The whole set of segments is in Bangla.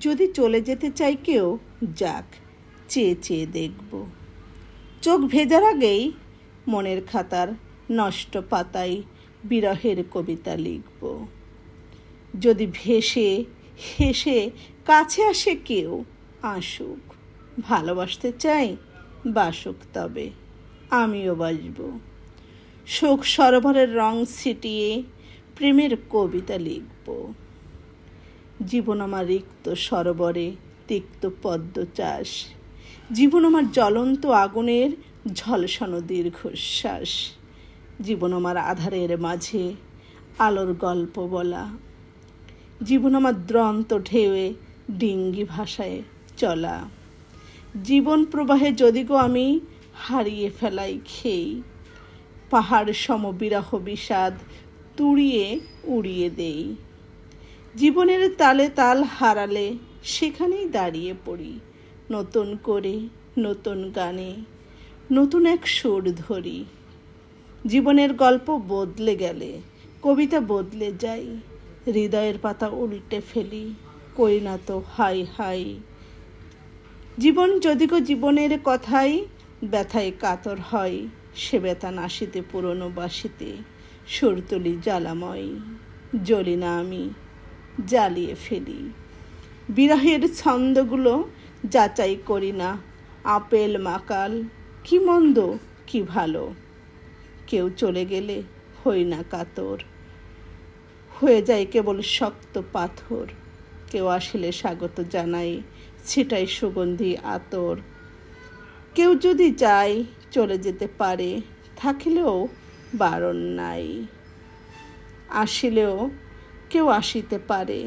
যদি চলে যেতে চাই কেউ, যাক, চেয়ে চেয়ে দেখব। চোখ ভেজার আগেই মনের খাতার নষ্ট পাতায় বিরহের কবিতা লিখব। যদি ভেসে, হেসে কাছে আসে কেউ, আসুক, ভালোবাসতে চাই, বাসুক তবে আমিও বাসব। শোক সরোবরের রং ছিটিয়ে প্রেমের কবিতা লিখব। জীবন আমার রিক্ত সরোবরে, তিক্ত পদ্ম চাষ। জীবন আমার জ্বলন্ত আগুনের ঝলসানো দীর্ঘশ্বাস। জীবন আমার আধারের মাঝে আলোর গল্প বলা। জীবন আমার দ্রন্ত ঢেউয়ে ডিঙ্গি ভাষায় চলা। জীবন প্রবাহে যদি গো আমি হারিয়ে ফেলাই খেই, পাহাড় সম বিরহ বিষাদ তুড়িয়ে উড়িয়ে দেই। জীবনের তালে তাল হারালে সেখানেই দাঁড়িয়ে পড়ি, নতুন করে, নতুন গানে, নতুন এক সুর ধরি। জীবনের গল্প বদলে গেলে, কবিতা বদলে যাই, হৃদয়ের পাতা উল্টে ফেলি করি না তো হাই হাই। জীবন যদি গো জীবনের কথাই ব্যথায় কাতর হয়, সে ব্যথা নাশিতে পুরনো বাসিতে সুর তুলি জ্বালাময়, জ্বলি না আমি জ্বালিয়ে ফেলি। বিরহের ছন্দগুলো যাচাই করি না। আপেল মাকাল, কি মন্দ, কি ভালো। কেউ চলে গেলে হই না কাতর। হয়ে যায় কেবল শক্ত পাথর। কেউ আসলে স্বাগত জানাই সেটাই সুগন্ধি আতর। কেউ যদি চায় চলে যেতে পারে, থাকিলেও বারণ নাই। আসিলেও কেউ আসিতে পারে,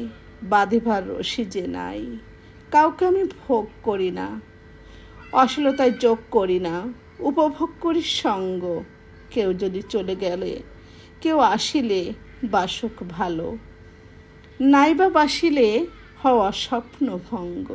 বাঁধিবার রশি যে নাই, কাউকে আমি ভোগ করি না, অশ্লীলতায় যোগ করি না, উপভোগ করি সঙ্গ। কেউ যদি চলে গেলে, কেউ আসিলে বাসক ভালো, নাইবা বাসিলে হওয়া স্বপ্ন ভঙ্গ